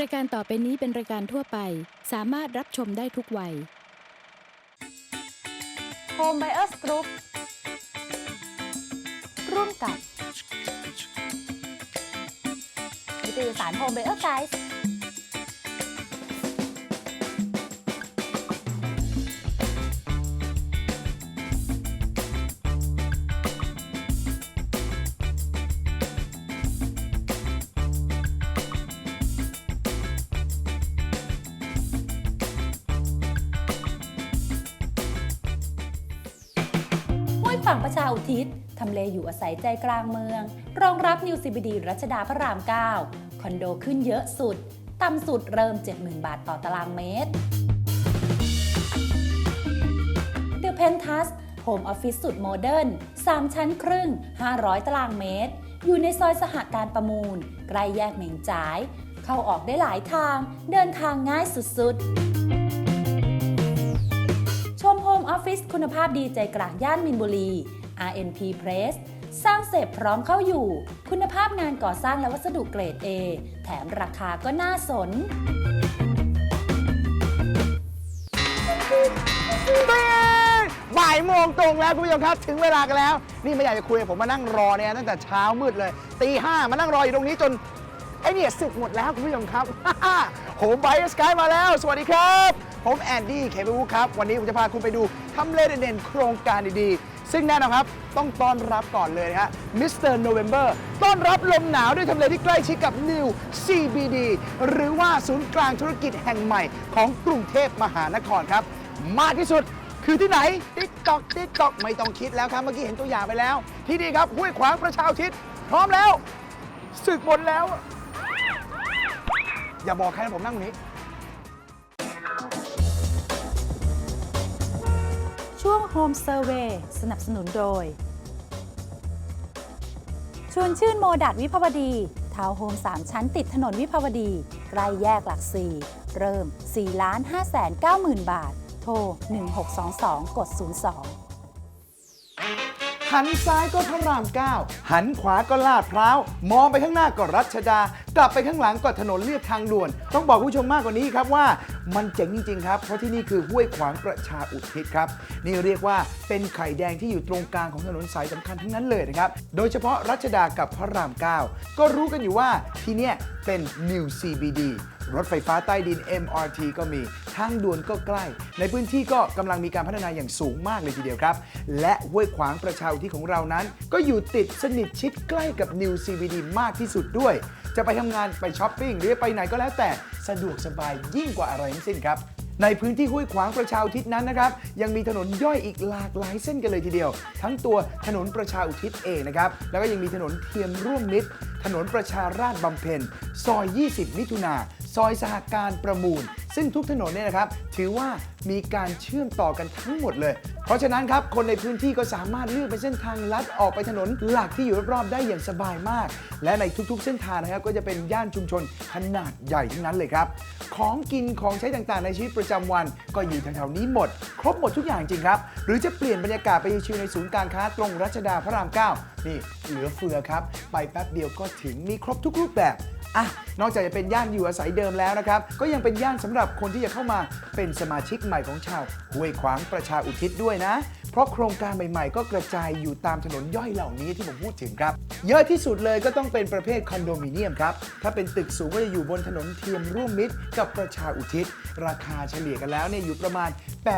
รายการต่อไปนี้เป็นรายการทั่วไป สามารถรับชมได้ทุกวัย Home Buyers Group ร่วมกับนิตยสาร Home Buyer Guide ำเลอยู่อาศัยใจกลางเมือง รองรับนิวซีบีดีรัชดาพระราม 9 คอนโดขึ้นเยอะสุด ต่ำสุดเริ่ม 70,000 บาทต่อตารางเมตร The Pentas Home Office สุดโมเดิร์น3ชั้นครึ่ง 500 ตารางเมตร อยู่ในซอยสหการประมูล ใกล้แยกเหม่งจ่าย เข้าออกได้หลายทาง เดินทางง่ายสุดๆ ชมโฮมออฟฟิศคุณภาพดีใจกลางย่านมินบุรี RNP Press สร้างเสร็จพร้อมเข้าอยู่ คุณภาพงานก่อสร้างและวัสดุเกรด A แถมราคาก็น่าสนบ่ายโมงตรงแล้วคุณผู้ชมครับ ถึงเวลากันแล้ว นี่ไม่อยากจะคุยผมมานั่งรอเนี่ยตั้งแต่เช้ามืดเลยตีห้ามานั่งรออยู่ตรงนี้จนไอเนี่ยสึกหมดแล้วคุณผู้ชมครับโหมไบสกายมาแล้ว สวัสดีครับ ผมแอนดี้เคเบิลครับ วันนี้ผมจะพาคุณไปดูทำเลเด่นๆโครงการดีๆ ซึ่งแน่นอนครับ ต้องต้อนรับก่อนเลยนะฮะมิสเตอร์โนเวมเบอร์ต้อนรับลมหนาวด้วยทำเลที่ใกล้ชิดกับ New CBD หรือว่าศูนย์กลางธุรกิจแห่งใหม่ของกรุงเทพมหานครครับ มากที่สุดคือที่ไหนติ๊กตอกติ๊กตอกไม่ต้องคิดแล้วครับ เมื่อกี้เห็นตัวอย่างไปแล้ว ที่นี่ครับห้วยขวางประชาอุทิศพร้อมแล้วศึกหมดแล้ว อย่าบอกใครนะผมนั่งตรงนี้ ช่วง Home Survey สนับสนุนโดย ชวนชื่นโมดัดวิภาวดีทาวน์โฮม3 ชั้นติดถนนวิภาวดี ใกล้แยกหลักสี่เริ่ม 4 5 9 0 0 0 0 บาท โทร 1622 กด 02 หันซ้ายก็พระราม9หันขวาก็ลาดพร้าว มองไปข้างหน้าก็รัชดา กลับไปข้างหลังก็ถนนเลียบทางด่วน ต้องบอกคุณผู้ชมมากกว่านี้ครับว่ามันเจ๋งจริงๆครับ เพราะที่นี่คือห้วยขวางประชาอุทิศครับ นี่เรียกว่าเป็นไข่แดงที่อยู่ตรงกลางของถนนสายสำคัญทั้งนั้นเลยนะครับ โดยเฉพาะรัชดากับพระราม9ก็รู้กันอยู่ว่าที่เนี่ยเป็น New CBD รถไฟฟ้าใต้ดิน MRT ก็มี ทางด่วนก็ใกล้ ในพื้นที่ก็กำลังมีการพัฒนาอย่างสูงมากเลยทีเดียวครับ และห้วยขวางประชาอุทิศของเรานั้น ก็อยู่ติดสนิทชิดใกล้กับ New CBD มากที่สุดด้วย จะไปทำงานไปช้อปปิ้งหรือไปไหนก็แล้วแต่สะดวกสบายยิ่งกว่าอะไรทั้งสิ้นครับในพื้นที่ห้วยขวางประชาอุทิศนั้นนะครับ ยังมีถนนย่อยอีกหลากหลายเส้นกันเลยทีเดียว ทั้งตัวถนนประชาอุทิศเองนะครับ แล้วก็ยังมีถนนเทียมร่วมมิตร ถนนประชาราชบำเพ็ญซอย 20 มิถุนา ซอยสหการประมูล ซึ่งทุกถนนเนี่ยนะครับ ถือว่ามีการเชื่อมต่อกันทั้งหมดเลย เพราะฉะนั้นครับ คนในพื้นที่ก็สามารถเลือกเป็นเส้นทางลัดออกไปถนนหลักที่อยู่รอบๆได้อย่างสบายมาก และในทุกๆ เส้นทางนะครับ ก็จะเป็นย่านชุมชนขนาดใหญ่ทั้งนั้นเลยครับ ของกินของใช้ต่างๆ ในชีวิตประจำวัน ก็อยู่แถวๆนี้หมด ครบหมดทุกอย่างจริงครับ หรือจะเปลี่ยนบรรยากาศไปชิลในศูนย์การค้าตรงรัชดาพระราม 9 นี่เหลือเฟือครับ ไปแป๊บเดียวก็ถึงมีครบทุกรูปแบบ อะนอกจากจะเป็นย่านอยู่อาศัยเดิมแล้วนะครับ ก็ยังเป็นย่านสำหรับคนที่จะเข้ามาเป็นสมาชิกใหม่ของชาวห้วยขวางประชาอุทิศด้วยนะ เพราะโครงการใหม่ๆ ก็กระจายอยู่ตามถนนย่อยเหล่านี้ที่ผมพูดถึงครับ เยอะที่สุดเลยก็ต้องเป็นประเภทคอนโดมิเนียมครับ ถ้าเป็นตึกสูงก็จะอยู่บนถนนเทียมร่วมมิตร กับประชาอุทิศ ราคาเฉลี่ยกันแล้วเนี่ยอยู่ประมาณ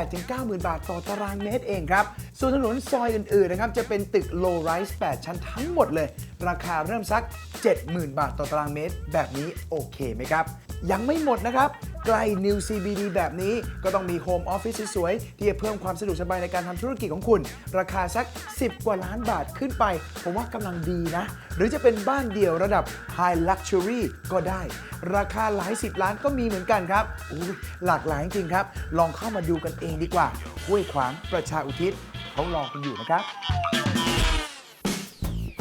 8-90,000บาทต่อตารางเมตรเองครับ ส่วนถนนซอยอื่นๆนะครับจะเป็นตึก low rise 8ชั้นทั้งหมดเลย ราคาเริ่มสัก 70,000 บาทต่อตารางเมตรแบบนี้โอเคไหมครับ ยังไม่หมดนะครับ ใกล้ New CBD แบบนี้ก็ต้องมีโฮมออฟฟิศสวยๆ ที่จะเพิ่มความสะดวกสบายในการทำธุรกิจของคุณ ราคาสัก 10 กว่าล้านบาทขึ้นไป ผมว่ากำลังดีนะ หรือจะเป็นบ้านเดี่ยวระดับ High Luxury ก็ได้ ราคาหลาย 10 ล้านก็มีเหมือนกันครับอุ๊ยหลากหลายจริงๆครับ ลองเข้ามาดูกันเองดีกว่าห้วยขวางประชาอุทิศเขารอคุณอยู่นะครับ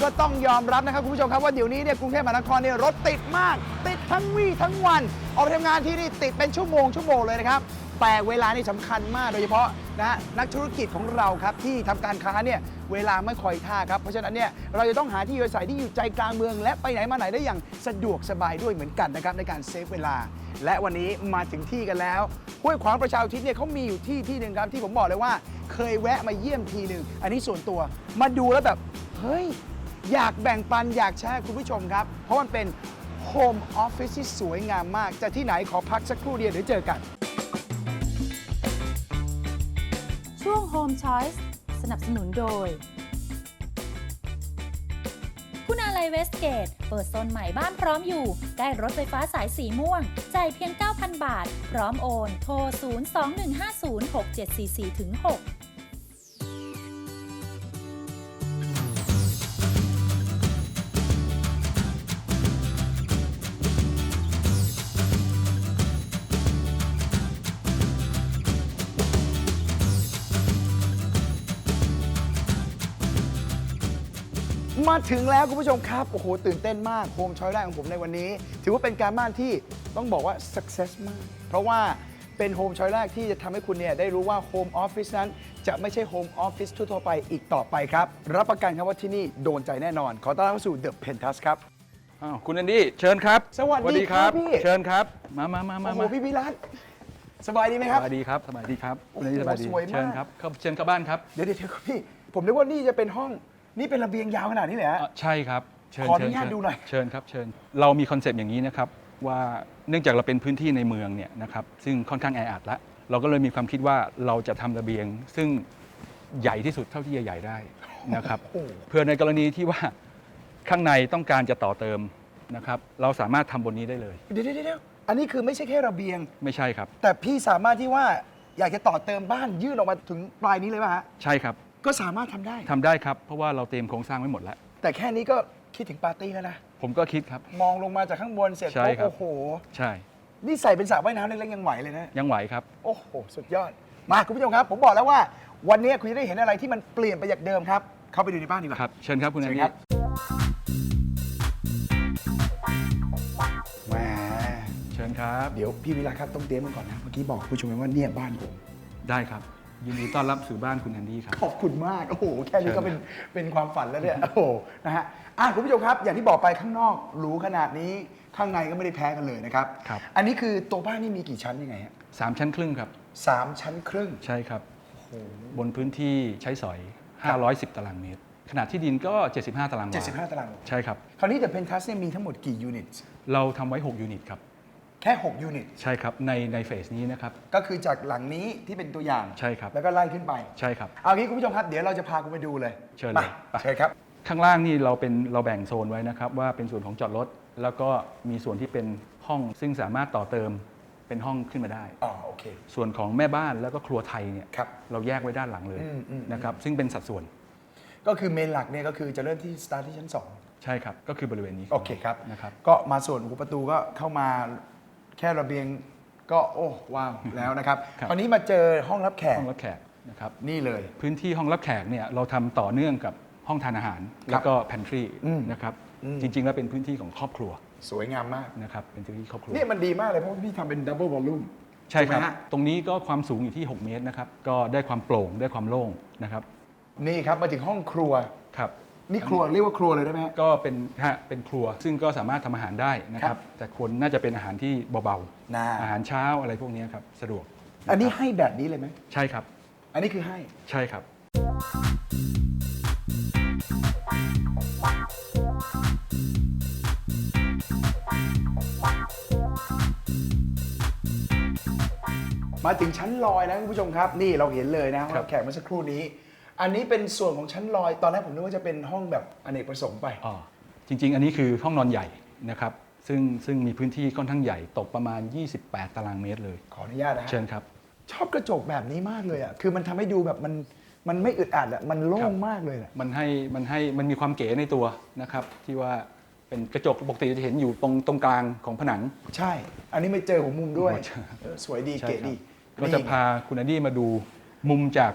ก็ต้องยอมรับนะครับคุณผู้ชมครับว่าเดี๋ยวนี้เนี่ยกรุงเทพมหานครเนี่ยรถติดมาก ติดทั้งวี่ทั้งวัน ออกไปทำงานที่นี่ติดเป็นชั่วโมงชั่วโมงเลยนะครับแต่เวลานี่สำคัญมากโดยเฉพาะนะฮะนักธุรกิจของเราครับที่ทำการค้าเนี่ยเวลาไม่คอยท่าครับ เพราะฉะนั้นเนี่ยเราจะต้องหาที่อยู่อาศัยที่อยู่ใจกลางเมือง และไปไหนมาไหนได้อย่างสะดวกสบายด้วยเหมือนกันนะครับในการเซฟเวลา และวันนี้มาถึงที่กันแล้วห้วยขวางประชาอุทิศเนี่ยเขามีอยู่ที่ที่หนึ่งครับที่ผมบอกเลยว่า เคยแวะมาเยี่ยมทีหนึ่งอันนี้ส่วนตัวมาดูแล้วแบบเฮ้ย อยากแบ่งปันอยากแชร์ให้คุณผู้ชมครับ เพราะมันเป็นโฮมออฟฟิศที่สวยงามมาก จะที่ไหนขอพักสักครู่เดียวเดี๋ยวเจอกัน ช่วง Home Choice สนับสนุนโดย คุณอาลัยเวสเกต เปิดโซนใหม่บ้านพร้อมอยู่ ได้รถไฟฟ้าสายสีม่วง จ่ายเพียง 9,000 บาท พร้อมโอน โทร 021506744-6 มาถึงแล้วคุณผู้ชมครับ โอ้โห ตื่นเต้นมากโฮมชอยแรกของผมในวันนี้ ถือว่าเป็นการบ้านที่ต้องบอกว่า success มาก เพราะว่าเป็นโฮมชอยแรกที่จะทำให้คุณเนี่ยได้รู้ว่าโฮมออฟฟิศนั้น จะไม่ใช่โฮมออฟฟิศทั่วๆไปอีกต่อไปครับ รับประกันครับว่าที่นี่โดนใจแน่นอน ขอต้อนรับเข้าสู่ The Pentas ครับ อ้าวคุณแอนดี้เชิญครับสวัสดีครับพี่ เชิญครับ มามามามาโอ้โหมาพี่พิรัตสบายดีไหมครับ สวัสดีครับสวัสดีครับคุณแอนดี้โอ้สโหบายดีสวยมาก เชิญครับเข้าเชิญเข้าบ้านครับ เดี๋ยวเดี๋ยวเดี๋ยวครับพี่ ผมนึกว่านี่จะเป็นห้อง นี่เป็นระเบียงยาวขนาดนี้เลยฮะ อะใช่ครับเชิญขออนุเชิญญาตเชิญดูหน่อย เชิญครับเชิญ เรามีคอนเซปต์อย่างนี้นะครับว่าเนื่องจากเราเป็นพื้นที่ในเมืองเนี่ยนะครับซึ่งค่อนข้างแออัดละเราก็เลยมีความคิดว่าเราจะทำระเบียง ซึ่งใหญ่ที่สุดเท่าที่จะใหญ่ได้นะครับ โอ้โหเพื่อในกรณีที่ว่าข้างในต้องการจะต่อเติมนะครับ เราสามารถทำบนนี้ได้เลย เดี๋ยวเดี๋ยวเดี๋ยวอันนี้คือไม่ใช่แค่ระเบียง ไม่ใช่ครับ แต่พี่สามารถที่ว่าอยากจะต่อเติมบ้านยื่นออกมาถึงปลายนี้เลยป่ะฮะ ใช่ครับ ก็สามารถทำได้ ทำได้ครับ เพราะว่าเราเตรียมโครงสร้างไว้หมดแล้ว แต่แค่นี้ก็คิดถึงปาร์ตี้แล้วนะ ผมก็คิดครับ มองลงมาจากข้างบนเสร็จใช่ปุ๊บครับ โอ้โห ใช่ นี่ใส่เป็นสระว่ายน้ำเล็กๆยังไหวเลยนะ ยังไหวครับ โอ้โห สุดยอด มาคุณผู้ชมครับ ผมบอกแล้วว่า วันนี้คุณจะได้เห็นอะไรที่มันเปลี่ยนไปจากเดิมครับ เข้าไปดูในบ้านดีกว่าครับ เชิญครับคุณแอเชินญนี่ครับแหมเชิญครับ เดี๋ยวพี่วิลาครับต้องเตรียมมันก่อนนะ เมื่อกี้บอกคุณผู้ชมไปว่าเนี่ยบ้านผม ได้ครับ ยินดีต้อนรับสู่บ้านคุณแอนดี้ครับ ขอบคุณมาก โอ้โห แค่นี้ก็เชิเป็นญเป็นความฝันแล้วเนี่ย โอ้โห นะฮะ อะคุณผู้ชมครับ อย่างที่บอกไปข้างนอกหรูขนาดนี้ ข้างในก็ไม่ได้แพ้กันเลยนะครับ ครับ อันนี้คือตัวบ้านนี่มีกี่ชั้นยังไงฮะสามชั้นครึ่งครับ สามชั้นครึ่ง ใช่ครับ โอ้โห บนพื้นที่ใช้สอย 510 ตารางเมตร ขนาดที่ดินก็ 75 ตารางวา75 ตารางใช่ครับ คราวนี้เดอะเพนทัสเนี่ยมีทั้งหมดกี่ยูนิต เราทำไว้ 6 ยูนิตครับ แค่ 6 ยูนิต ใช่ครับ ในในเฟสนี้นะครับ ก็คือจากหลังนี้ที่เป็นตัวอย่าง ใช่ครับ แล้วก็ไล่ขึ้นไป ใช่ครับ เอางี้คุณผู้ชมครับ เดี๋ยวเราจะพาคุณไปดูเลย เชิญเลยไปเชิญครับ ข้างล่างนี่เราเป็นเราแบ่งโซนไว้นะครับ ว่าเป็นส่วนของจอดรถ แล้วก็มีส่วนที่เป็นห้องซึ่งสามารถต่อเติมเป็นห้องขึ้นมาได้ อ๋อโอเค ส่วนของแม่บ้านแล้วก็ครัวไทยเนี่ยครับเราแยกไว้ด้านหลังเลยอืมอืม นะครับ ซึ่งเป็นสัดส่วน ก็คือเมนหลักเนี่ยก็คือจะเริ่มที่สตาร์ทที่ชั้นใช่ครับ ก็คือบริเวณนี้2โอเคครับ นะครับ ก็มาส่วนหูประตูก็เข้ามา แค่ระเบียงก็โอ้ว้าวแล้วนะครับครับ คราวนี้มาเจอห้องรับแขกห้องรับแขกนะครับ นี่เลย พื้นที่ห้องรับแขกเนี่ยเราทำต่อเนื่องกับห้องทานอาหาร แล้วก็ pantry อืมนะครับ อืม จริง ๆ แล้วเป็นพื้นที่ของครอบครัวสวยงามมาก นะครับ เป็นพื้นที่ครอบครัว เนี่ยมันดีมากเลยเพราะว่าพี่ทำเป็นดับเบิลวอลลุ่ม ใช่ครับ ถูกไหมฮะ ตรงนี้ก็ความสูงอยู่ที่ 6 เมตรนะครับ ก็ได้ความโปร่งได้ความโล่งนะครับ นี่ครับมาถึงห้องครัว ครับ นี่ครัวเรียกว่าครัวเลยได้ไหมฮะ ก็เป็นฮะเป็นครัวซึ่งก็สามารถทำอาหารได้นะคครัรับ บ แต่คนน่าจะเป็นอาหารที่เบาน่าๆอาหารเช้าอะไรพวกนี้ครับสะดวกอันนี้ะครับให้แบบนี้เลยไหมใช่ครับอันนี้คือให้ ใช่ครับ มาถึงชั้นลอยนะคุณผู้ชมครับ นี่เราเห็นเลยนะห้องครัรับบแขกเมื่อสักครู่นี้ อันนี้เป็นส่วนของชั้นลอย ตอนแรกผมนึกว่าจะเป็นห้องแบบอเนกประสงค์ไป อ๋อจริง ๆ อันนี้คือห้องนอนใหญ่นะครับ ซึ่งซึ่งมีพื้นที่ค่อนข้างใหญ่ตกประมาณ 28 ตารางเมตรเลย ขออนุญาตนะฮะเชิญครับ ชอบกระจกแบบนี้มากเลยอะ คือมันทำให้ดูแบบมันมันไม่อึดอัดอะ มันโล่ครังบ มากเลยอะมันให้มันให้มันมีความเก๋ในตัวนะครับ ที่ว่าเป็นกระจกปกติจะเห็นอยู่ตรงตรงกลางของผนัง ใช่ อันนี้ไม่เจอหัวมุมด้วยโอ้ใช่ เออสวยดีใช่เก๋ครับดีก็จะพาคุณแอนดี้มาดูมุมจาก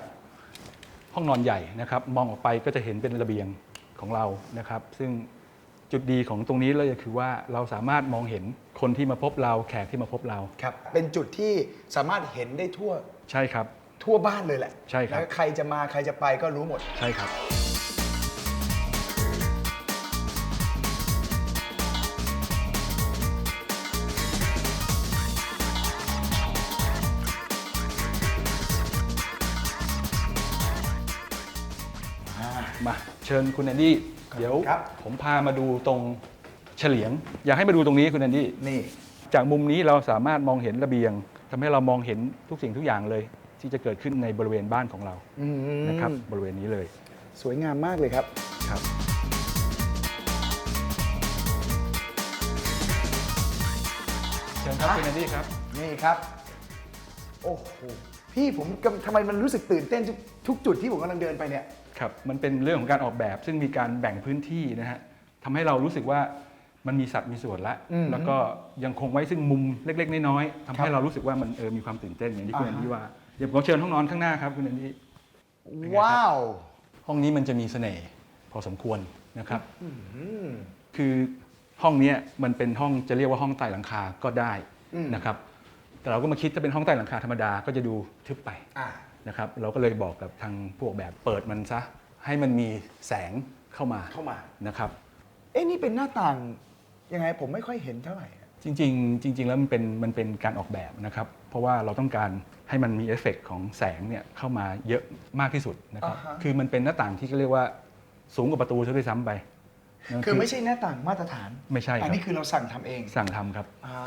ห้องนอนใหญ่นะครับมองออกไปก็จะเห็นเป็นระเบียงของเรานะครับ ซึ่งจุดดีของตรงนี้เลยก็คือว่าเราสามารถมองเห็นคนที่มาพบเราแขกที่มาพบเรา ครับ เป็นจุดที่สามารถเห็นได้ทั่วใช่ครับ ทั่วบ้านเลยแหละใช่ครับ แล้วใครจะมาใครจะไปก็รู้หมด ใช่ครับ ชิญคุณแอนดี้เดี๋ยวครับ ผมพามาดูตรงเฉลียง อยากให้มาดูตรงนี้คุณแอนดี้นี่ จากมุมนี้เราสามารถมองเห็นระเบียงทำให้เรามองเห็นทุกสิ่งทุกอย่างเลย ที่จะเกิดขึ้นในบริเวณบ้านของเราอืมนะครับบริเวณนี้เลยสวยงามมากเลยครับ ครับ เชิญครับอะคุณแอนดี้ครับ นี่ครับ โอ้โห พี่ผมกำทำไมมันรู้สึกตื่นเต้นทุกทุกจุดที่ผมกำลังเดินไปเนี่ย ครับมันเป็นเรื่องของการออกแบบ ซึ่งมีการแบ่งพื้นที่นะฮะทำให้เรารู้สึกว่ามันมีสัดมีส่วนละ อืมแล้วก็ยังคงไว้ซึ่งมุมเล็ก ๆ น้อยๆทำครัให้บเรารู้สึกว่ามันเออมีความตื่นเต้นอย่างที่คุณอ่าแอฮะ นดี้ว่าเดี๋ยวผมเชิญห้องนอนข้างหน้าครับคุณแอนดี้ไงครับ ว้าวห้องนี้มันจะมีเสน่ห์พอสมควรนะครับ อืม คือห้องเนี้ยมันเป็นห้องจะเรียกว่าห้องใต้หลังคาก็ได้อืม นะครับ แต่เราก็มาคิดถ้าเป็นห้องใต้หลังคาธรรมดาก็จะดูทึบไป อ่า นะครับเราก็เลยบอกกับทางผู้ออกแบบเปิดมันซะ ให้มันมีแสงเข้ามาเข้ามา นะครับ เอ้นี่เป็นหน้าต่างยังไงผมไม่ค่อยเห็นเท่าไหร่จริงๆจริง ๆ แล้วมันเป็นมันเป็นการออกแบบนะครับ เพราะว่าเราต้องการให้มันมีเอฟเฟกต์ของแสงเนี่ยเข้ามาเยอะมากที่สุดนะครับ อ่าฮะ คือมันเป็นหน้าต่างที่เรียกว่าสูงกว่าประตูซะด้วยซ้ำไปนะคือไม่ใช่หน้าต่างมาตรฐาน ไม่ใช่คอัรันบนี้คือเราสั่งทำเองสั่งทำครับ อ่า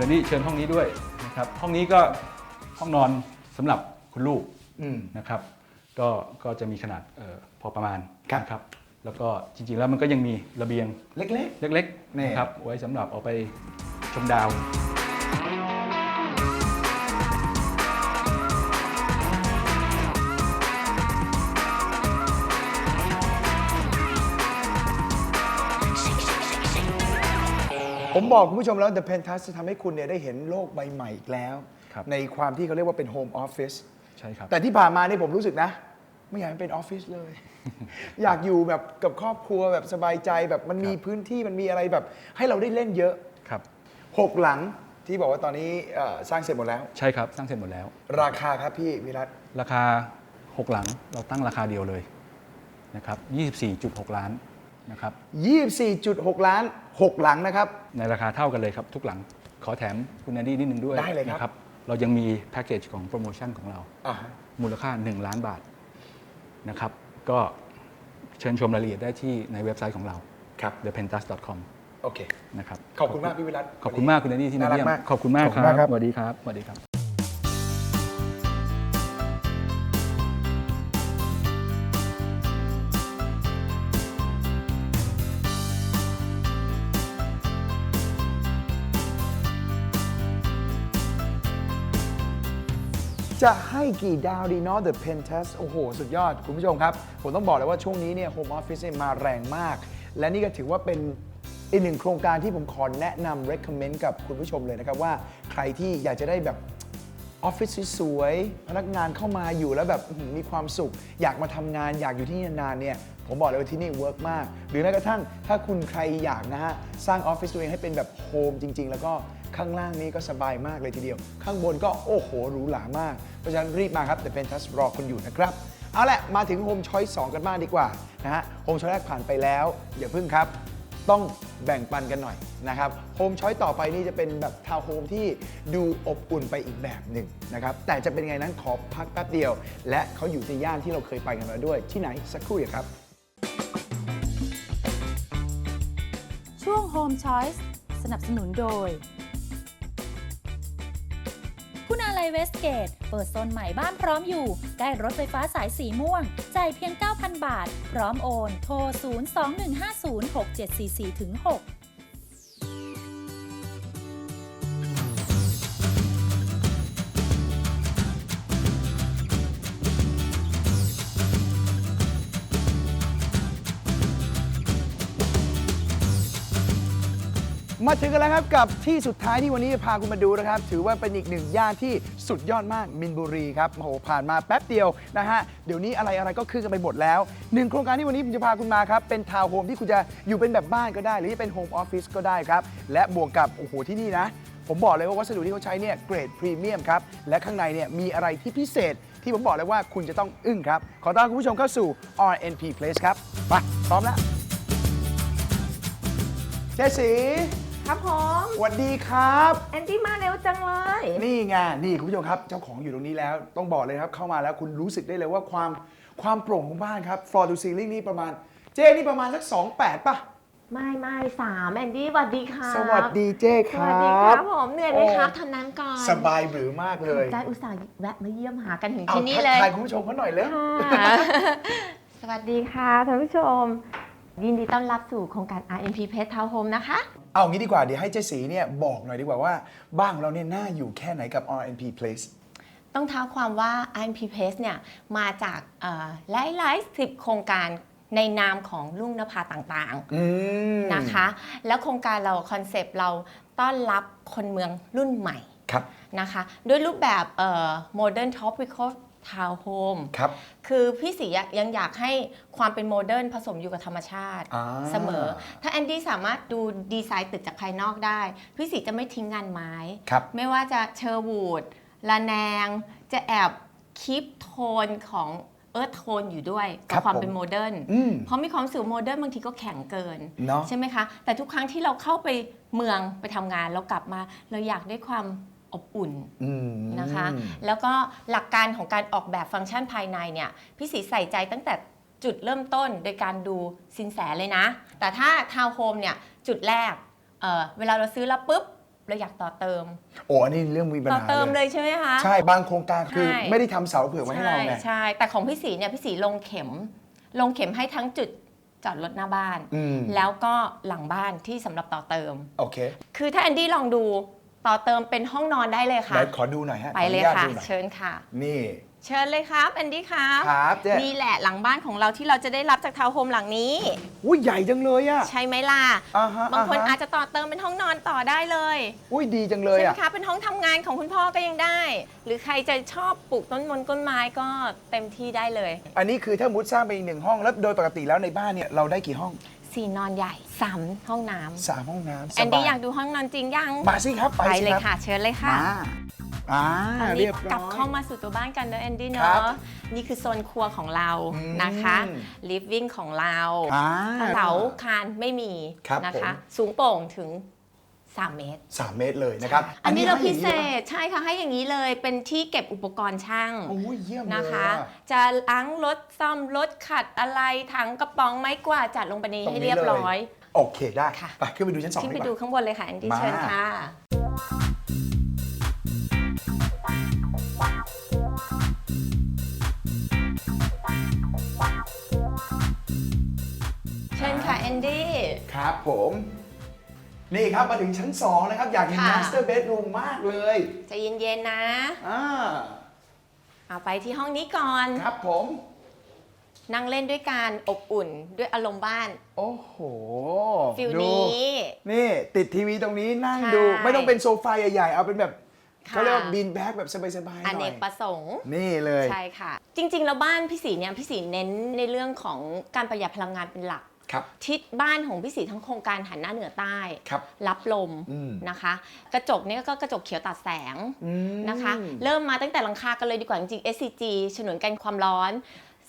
คุณอันนี่เชิญห้องนี้ด้วยนะครับห้องนี้ก็ห้องนอนสำหรับคุณลูกอืมนะครับก็ก็จะมีขนาดเออพอประมาณครับนะครับแล้วก็จริงๆแล้วมันก็ยังมีระเบียงเล็กเล็กนี่ๆนะครับไว้สำหรับเอาไปชมดาว ผมบอกคุณผู้ชมแล้ว The Penthouse จะทำให้คุณเนี่ยได้เห็นโลกใบใหม่อีกแล้ว ครับ ในความที่เขาเรียกว่าเป็น Home Office ใช่ครับ แต่ที่ผ่านมานี่ผมรู้สึกนะ ไม่อยากให้มันเป็นออฟฟิศเลย อยากอยู่แบบกับครอบครัวแบบสบายใจแบบมันมีครับ พื้นที่มันมีอะไรแบบ ให้เราได้เล่นเยอะครับ หกหลังที่บอกว่าตอนนี้เอ่อสร้างเสร็จหมดแล้ว ใช่ครับ สร้างเสร็จหมดแล้ว ราคาครับพี่วิรัตราคา 6 หลังเราตั้งราคาเดียวเลยนะครับ24.6 ล้าน นะครับ24.6 ล้าน 6 หลังนะครับ ในราคาเท่ากันเลยครับ ทุกหลังขอแถมคุณแอนดี้นิดนึงด้วยได้เลยครับ นะเรายังมีแพ็กเกจของโปรโมชั่นของเรา อ่าฮะมูลค่า 1 ล้านบาทนะครับ ก็เชิญชมรายละเอียดได้ที่ในเว็บไซต์ของเรา ครับ thepentas.com โอเค นะครับขอบคุณมากพี่วิรัต ขอบคุณมากคุณแอนดี้ที่มาน่ารักเยี่ยมมาก ขอบคุณมากขอบคคุรัณมากครับ บสวัสดีครับสวัสดีครับ กี่ดาวดีเนาะ The Pentest โอ้โห สุดยอด คุณผู้ชมครับ ผมต้องบอกเลยว่าช่วงนี้เนี่ย Home Office เนี่ยมาแรงมาก และนี่ก็ถือว่าเป็นอีกหนึ่งโครงการที่ผมขอแนะนำ recommend กับคุณผู้ชมเลยนะครับว่าใครที่อยากจะได้แบบออฟฟิศสวยๆ พนักงานเข้ามาอยู่แล้วแบบมีความสุข อยากมาทำงานอยากอยู่ที่นี่นานๆเนี่ยผมบอกเลยว่าที่นี่เวิร์กมาก หรือแม้กระทั่งถ้าคุณใครอยากนะฮะ สร้างออฟฟิศตัวเองให้เป็นแบบโฮมจริง ๆ แล้วก็ ข้างล่างนี้ก็สบายมากเลยทีเดียว ข้างบนก็โอ้โหหรูหรามาก เพราะฉะนั้นรีบมาครับ The Pentas รอคุณอยู่นะครับเอาละมาถึง Home Choice 2 กันบ้างดีกว่านะฮะ Home Choice แรกผ่านไปแล้วอย่าพึ่งครับ ต้องแบ่งปันกันหน่อยนะครับโฮมช้อยต่อไปนี่จะเป็นแบบทาวน์โฮมที่ดูอบอุ่นไปอีกแบบหนึ่งนะครับแต่จะเป็นไงนั้นขอพักแป๊บเดียว และเขาอยู่ในย่านที่เราเคยไปกันมาด้วย ที่ไหนสักครู่เดียวครับ ช่วง Home Choice สนับสนุนโดย ยเวสเกต เปิดโซนใหม่บ้านพร้อมอยู่ใกล้รถไฟฟ้าสายสีม่วง จ่ายเพียง 9,000 บาท พร้อมโอน โทร 021506744-6 มาถึงกันแล้วครับกับที่สุดท้ายที่วันนี้จะพาคุณมาดูนะครับ ถือว่าเป็นอีกหนึ่งย่านที่สุดยอดมากมินบุรีครับโอ้โหผ่านมาแป๊บเดียวนะฮะเดี๋ยวนี้อะไรอะไรก็คืนกันไปหมดแล้วหนึ่งโครงการที่วันนี้ผมจะพาคุณมาครับเป็นทาวน์โฮมที่คุณจะอยู่เป็นแบบบ้านก็ได้ หรือจะเป็นโฮมออฟฟิศก็ได้ครับและบวกกับโอ้โหที่นี่นะผมบอกเลยว่าวัสดุที่เขาใช้เนี่ยเกรดพรีเมียมครับและข้างในเนี่ยมีอะไรที่พิเศษที่ผมบอกเลยว่าคุณจะต้องอึ้งครับ ขอต้อนรับคุณผู้ชมเข้าสู่ RNP Place ครับไปพร้อมแล้วเจสี ครับผมสวัสดีครับ แอนดี้มาเร็วจังเลย นี่ไงนี่คุณผู้ชมครับเจ้าของอยู่ตรงนี้แล้ว ต้องบอกเลยครับเข้ามาแล้วคุณรู้สึกได้เลยว่าความความโปร่งของบ้านครับ floor to ceiling นี่ประมาณ เจ้นี่ประมาณสัก 28ป่ะ ไม่ไม่สามแอนดี้สวัสดีค่ะสวัสดีเจ้คสรัวับสดีครับผมเหนื่อยไหมครับโอ้ ทำน้ำก่อนสบายหรือมากเลยได้อุตส่าห์แวะมาเยี่ยมหากันถึงเอาที่นี่ทักเลยทายคุณผู้ชมเขาหน่อยเลย ค่ะ สวัสดีค่ะท่านผู้ชม ยินดีต้อนรับสู่โครงการ RMP Pet Town Home นะคะ เอางี้ดีกว่าเดี๋ยวให้เจสีเนี่ยบอกหน่อยดีกว่าว่า บ้านของเราเนี่ยน่าอยู่แค่ไหนกับ RNP Place ต้องเท้าความว่า RMP Pet เนี่ยมาจากเอ่อหลายๆสิบโครงการในนามของลุงนภาต่างๆอืมนะคะ แล้วโครงการเราคอนเซปต์เราต้อนรับคนเมืองรุ่นใหม่ ครับ นะคะด้วยรูปแบบเอ่ อ modern tropical town home ครับ คือพี่สีอะยังอยากให้ความเป็นโมเดิร์นผสมอยู่กับธรรมชาติอ่า เสมอ ถ้าแอนดี้สามารถดูดีไซน์ตึกจากภายนอกได้ พี่สีจะไม่ทิ้งงานไม้ ครับ ไม่ว่าจะเชอร์วูดละแนง จะแอบคีปโทนของเอิร์ธโทนอยู่ด้วยครักับบความผมเป็นโมเดิร์น อืมเพราะมีความรู้สึกโมเดิร์นบางทีก็แข็งเกิน เนาะ ใช่ไหมคะ แต่ทุกครั้งที่เราเข้าไปเมืองไปทำงานเรากลับมา เราอยากได้ความ อบอุ่นอืม นะคะ แล้วก็หลักการของการออกแบบฟังก์ชันภายในเนี่ยพี่สีใส่ใจตั้งแต่จุดเริ่มต้นโดยการดูสินแสเลยนะ แต่ถ้าทาวน์โฮมเนี่ยจุดแรกเอ่อเวลาเราซื้อแล้วปุ๊บ เราอยากต่อเติม โอ้อันนี้เรื่องมีปัญต่อหาเติมเลเลยยใช่ไหมคะ ใช่บางโครงการคือใช่ ไม่ได้ทำเสาเผื่อไว้ให้เราไง ใช่ใช่แต่ของพี่สีเนี่ยพี่สีลงเข็ม ลงเข็มให้ทั้งจุดจอดรถหน้าบ้าน อืม แล้วก็หลังบ้านที่สำหรับต่อเติม โอเค คือถ้าแอนดี้ลองดู ต่อเติมเป็นห้องนอนได้เลยค่ะเดี๋ยวขอดูหน่อยฮะไปเลยขออนุญาตค่ะ ดูหน่อยเชิญค่ะ นี่ เชิญเลยครับแอนดี้ครับครับเจ๊ นี่แหละหลังบ้านของเราที่เราจะได้รับจากทาวน์โฮมหลังนี้ อุ้ยใหญ่จังเลยอะใช่ไหมล่ะ อ่าฮะบางคนอ่าฮะ อาจจะต่อเติมเป็นห้องนอนต่อได้เลยอุ้ยดีจังเลยใช่ไหมอะคะเป็นห้องทำงานของคุณพ่อก็ยังได้ หรือใครจะชอบปลูกต้นมนต้นไม้ก็เต็มที่ได้เลย อันนี้คือถ้ามุดสร้างไปอีกหนึ่งห้องแล้วโดยปกติแล้วในบ้านเนี่ยเราได้กี่ห้อง สี่นอนใหญ่สามห้องน้ำสามห้องน้ำสแอนดี้บายอยากดูห้องนอนจริงยังมาสิครับไปไปสิเลยครับค่ะ เชิญเลยค่ะมาอ่าตอนเรีนี้ยบร้อย กลับเข้ามาสู่ตัวบ้านกันเนอะแอนดี้ครัเนาะบนี่คือโซนครัวของเราอืม นะคะลิฟวิ่งของเราอ่าเสาคานไม่มีครับนะคะ ผมสูงโปร่งถึง 3 เมตรสามเมตรเลยนะครับอันนี้เราให้พิอย่งเศนี้หรอษใช่ค่ะให้อย่างนี้เลยเป็นที่เก็บอุปกรณ์ช่างโอ้ยเยี่ยมเลยนะคะอะจะล้างรถซ่อมรถขัดอะไรถังกระป๋องไม้กวาดจัดลงไปในตรงให้นี้เรียบร้อย โอเคได้ค่ะไปขึ้นไปดูชั้นสองขึ้นดีไปกดูว่าข้างบนเลยค่ะแอนดี้มาเชิญค่ะเชิญค่ะแอนดี้ครับผม นี่ครับมาถึงชั้น 2 นะครับ อยากเห็น ค่ะ master bedroom มากเลยใจะเย็นๆนะ อ่าเอาไปที่ห้องนี้ก่อน ครับผม นั่งเล่นด้วยการอบอุ่นด้วยอารมณ์บ้านโอ้โหฟิลดูนี้ นี่ติดทีวีตรงนี้นั่งใช่ดูไม่ต้องเป็นโซฟาใหญ่ๆ เอาเป็นแบบค่ะ เขาเรียกว่าบีนแบ็กแบบสบายๆหอน่เนอยกประสงค์ นี่เลย ใช่ค่ะ จริงๆ แล้วบ้านพี่สีเนี่ยพี่สีเน้นในเรื่องของการประหยัดพลังงานเป็นหลักครับ ทิศบ้านของพี่สีทั้งโครงการหันหน้าเหนือใต้ครับรับลมอืมนะคะ กระจกเนี่ยก็กระจกเขียวตัดแสงอืมนะคะ เริ่มมาตั้งแต่หลังคากันเลยดีกว่าจริงๆ SCG ฉนวนกันความร้อน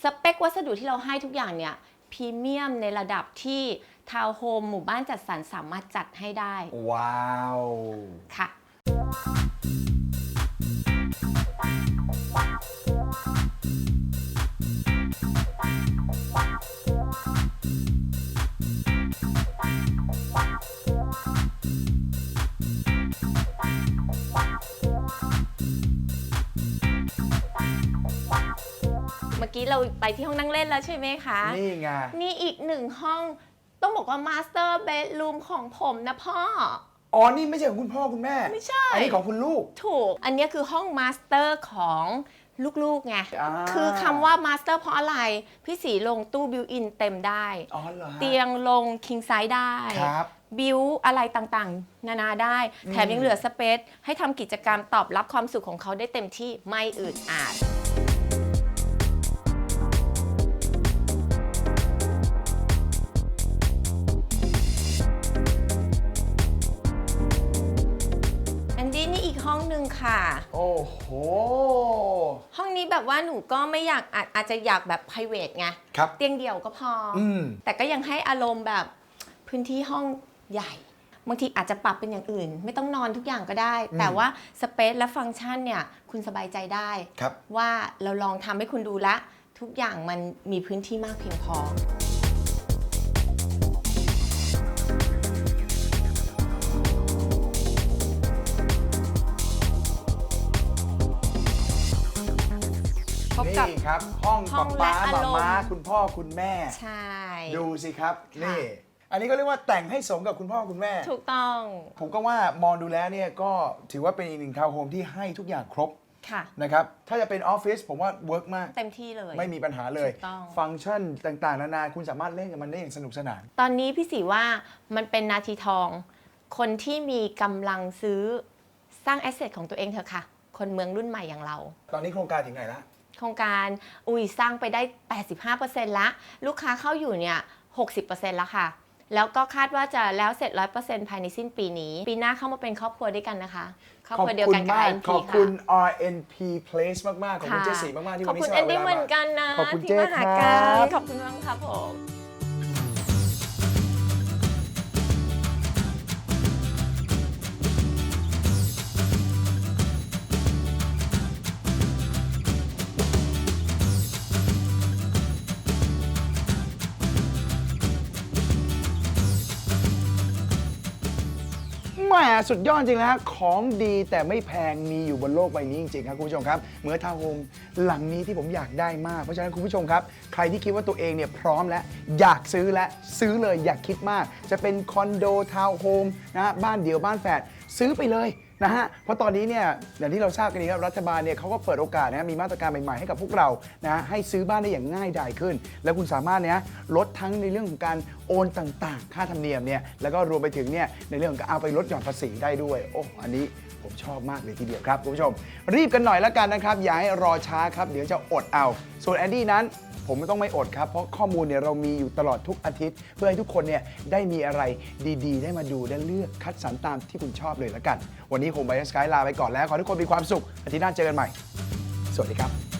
สเปควัสดุที่เราให้ทุกอย่างเนี่ยพรีเมียมในระดับที่ทาวน์โฮมหมู่บ้านจัดสรรสามารถจัดให้ได้ ว้าว ค่ะเอกี้เราไปที่ห้องนั่งเล่นแล้วใช่ไหมคะ นี่ไง นี่อีกหนึ่งห้องต้องบอกว่ามาสเตอร์เบดรูมของผมนะพ่อ อ๋อ นี่ไม่ใช่ของคุณพ่อคุณแม่ ไม่ใช่ อันนี้ของคุณลูก ถูก อันเนี้ยคือห้องมาสเตอร์ของลูกๆไงอ่าคือคำว่ามาสเตอร์เพราะอะไร พี่สีลงตู้บิวอินเต็มได้อ๋อเหรอฮะเตียงลงคิงไซด์ได้ครับบิวอะไรต่างๆ นานาได้ แถมยังเหลือสเปซให้ทำกิจกรรมตอบรับความสุขของเขาได้เต็มที่ไม่อึดอัด ค่ะ โอ้โห ห้องนี้แบบว่าหนูก็ไม่อยากอาจอาจจะอยากแบบ p r i v a t ไง ครับ เตียงเดี่ยวก็พอออืมแต่ก็ยังให้อารมณ์แบบพื้นที่ห้องใหญ่ บางทีอาจจะปรับเป็นอย่างอื่น ไม่ต้องนอนทุกอย่างก็ได้อืมแต่ว่าสเปซและฟังก์ชันเนี่ย คุณสบายใจได้ ครับ ว่าเราลองทำให้คุณดูละ ทุกอย่างมันมีพื้นที่มากเพียงพอ พบกับนี่ครับ ห้องห้ป๊าองและป๊าอารมณ์ มาม้าคุณพ่อคุณแม่ ใช่ ดูสิครับ ค่ะ นี่ อันนี้ก็เรียกว่าแต่งให้สมกับคุณพ่อคุณแม่ ถูกต้องผมก็ว่ามองดูแล้วเนี่ยก็ถือว่าเป็นอีกหนึ่งทาวน์โฮมที่ให้ทุกอย่างครบค่ะ นะครับ ถ้าจะเป็นออฟฟิศผมว่าเวิร์กมาก เต็มที่เลย ไม่มีปัญหาเลย ถูกต้อง ฟังก์ชันต่างๆ นานาคุณสามารถเล่นกับมันได้อย่างสนุกสนาน ตอนนี้พี่สีว่ามันเป็นนาทีทอง คนที่มีกำลังซื้อสร้างแอสเซทของตัวเองเถอะค่ะ คนเมืองรุ่นใหม่อย่างเรา ตอนนี้โครงการถึงไหนละ โครงการอุ้ยสร้างไปได้ 85%ละ ลูกค้าเข้าอยู่เนี่ย 60%แล้วค่ะ แล้วก็คาดว่าจะแล้วเสร็จ 100%ภายในสิ้นปีนี้ ปีหน้าเข้ามาเป็นครอบครัวด้วยกันนะคะ ครอบครัวเดียวกันกับมาก INP ขอบคุณ ค่ะ RNP Place มาก ๆ ขอบคุณค่ะเจสีมาก ๆ ที่ขวัอบนนี้คุณสแอละนเวดี้ลาเหมือนมา กันนะขอบคุณที่เจ๊มาหาครักันบขอบคุณมากครับผม สุดยอดจริงนะฮะของดีแต่ไม่แพงมีอยู่บนโลกใบนี้จริงๆครับคุณผู้ชมครับเหมือนทาวน์โฮมหลังนี้ที่ผมอยากได้มาก เพราะฉะนั้นคุณผู้ชมครับ ใครที่คิดว่าตัวเองเนี่ยพร้อมแล้วอยากซื้อและซื้อเลยอยากคิดมาก จะเป็นคอนโดทาวน์โฮมนะฮะบ้านเดี่ยวบ้านแฝดซื้อไปเลย นะฮะเพราะตอนนี้เนี่ยอย่างที่เราทราบกันดีครับรัฐบาลเนี่ยเขาก็เปิดโอกาสนะมีมาตรการใหม่ๆให้กับพวกเรานะฮะให้ซื้อบ้านได้อย่างง่ายดายขึ้น แล้วคุณสามารถเนี่ยลดทั้งในเรื่องของการโอนต่างๆ ค่าธรรมเนียมเนี่ยแล้วก็รวมไปถึงเนี่ยในเรื่องของการเอาไปลดหย่อนภาษีได้ด้วยโอ้อันนี้ผมชอบมากเลยทีเดียวครับคุณผู้ชม รีบกันหน่อยแล้วกันนะครับอย่าให้รอช้าครับเดี๋ยวจะอดเอา ส่วนแอนดี้นั้น ผมไม่ต้องไม่อดครับ เพราะข้อมูลเนี่ยเรามีอยู่ตลอดทุกอาทิตย์ เพื่อให้ทุกคนเนี่ยได้มีอะไรดีๆ ได้มาดูและเลือกคัดสรรตามที่คุณชอบเลยละกัน วันนี้ผมไบสกายลาไปก่อนแล้ว ขอให้ทุกคนมีความสุขอาทิตย์หน้าเจอกันใหม่ สวัสดีครับ